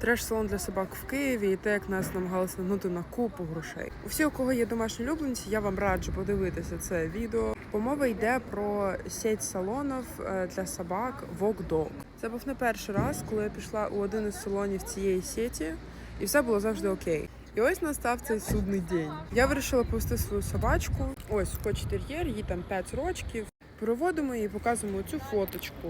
треш-салон для собак в Києві і те, як нас намагалися нагнути на купу грошей. У всіх, у кого є домашні улюбленці, я вам раджу подивитися це відео. Бо мова йде про сеть салонів е, для собак Dog. Це був не перший раз, коли я пішла у один із салонів цієї сеті, і все було завжди окей. І ось настав цей судний день. Я вирішила повести свою собачку. Ось скотч тер'єр, їй там 5 рочків. Переводимо її, показуємо цю фоточку.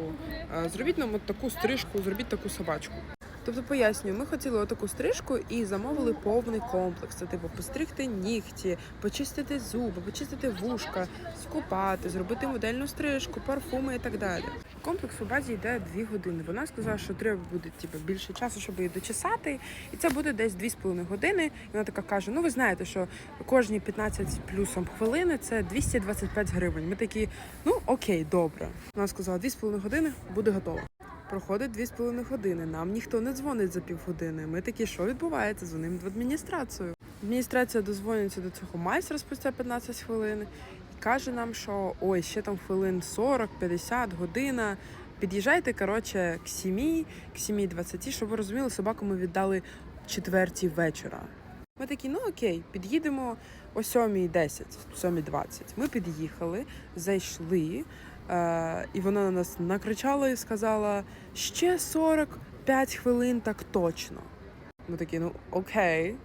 Е, Зробіть нам от таку стрижку, зробіть таку собачку. Тобто пояснюю, ми хотіли отаку стрижку і замовили повний комплекс. Це типу постригти нігті, почистити зуби, почистити вушка, скупати, зробити модельну стрижку, парфуми і так далі. Комплекс у базі йде 2 години. Вона сказала, що треба буде типу, більше часу, щоб її дочесати, і це буде десь 2,5 години. І вона така каже: Ну ви знаєте, що кожні 15 плюсом хвилини це 225 гривень. Ми такі, ну окей, добре. Вона сказала, 2,5 години буде готово. Проходить 2,5 години. Нам ніхто не дзвонить за півгодини. Ми такі, що відбувається? Дзвонимо в адміністрацію. Адміністрація дозвонюється до цього майстра спустя 15 хвилин і каже нам, що ой, ще там хвилин 40-50 година. Під'їжджайте, коротше, к 7, к 7.20, щоб ви розуміли, собаку ми віддали четвертій вечора. Ми такі, ну окей, під'їдемо о 7.10, 7.20. Ми під'їхали, зайшли, і вона на нас накричала і сказала: ще 45 хвилин, так точно. Ми такі, ну окей.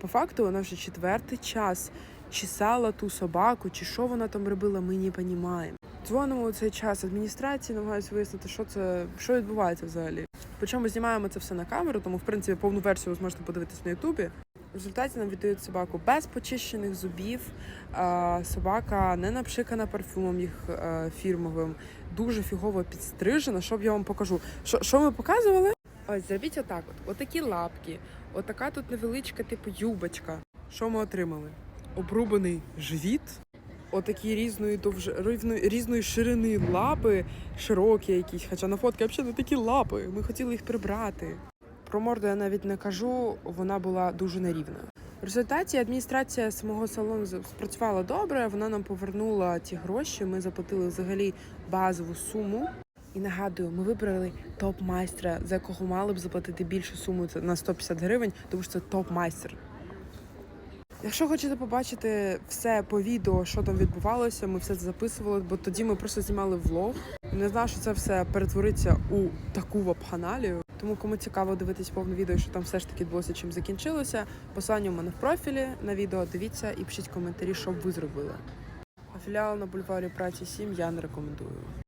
По факту вона вже четвертий час чесала ту собаку, чи що вона там робила, ми не розуміємо. Дзвонимо у цей час адміністрації, намагаюся вияснити, що це що відбувається взагалі. Причому знімаємо це все на камеру, тому в принципі повну версію ви зможете подивитись на Ютубі. В результаті нам віддають собаку без почищених зубів. Собака не напшикана парфюмом їх е, фірмовим, дуже фігово підстрижена. Що я вам покажу? Що, що ми показували? Ось зробіть отак. От отакі лапки, отака тут невеличка, типу юбочка. Що ми отримали? Обрубаний живіт. Отакі різної довж... різної, різної ширини лапи, широкі якісь, хоча на фотки взагалі не такі лапи. Ми хотіли їх прибрати. Про морду я навіть не кажу, вона була дуже нерівна. В результаті адміністрація самого салону спрацювала добре. Вона нам повернула ті гроші. Ми заплатили взагалі базову суму. І нагадую, ми вибрали топ-майстра, за якого мали б заплатити більшу суму на 150 гривень, тому що це топ-майстер. Якщо хочете побачити все по відео, що там відбувалося, ми все записували, бо тоді ми просто знімали влог. Не знаю, що це все перетвориться у таку вапханалію. Тому кому цікаво дивитись повне відео, що там все ж таки відбулося, чим закінчилося. Посилання у мене в профілі на відео. Дивіться і пишіть коментарі, що б ви зробили. А філіал на бульварі праці 7 я не рекомендую.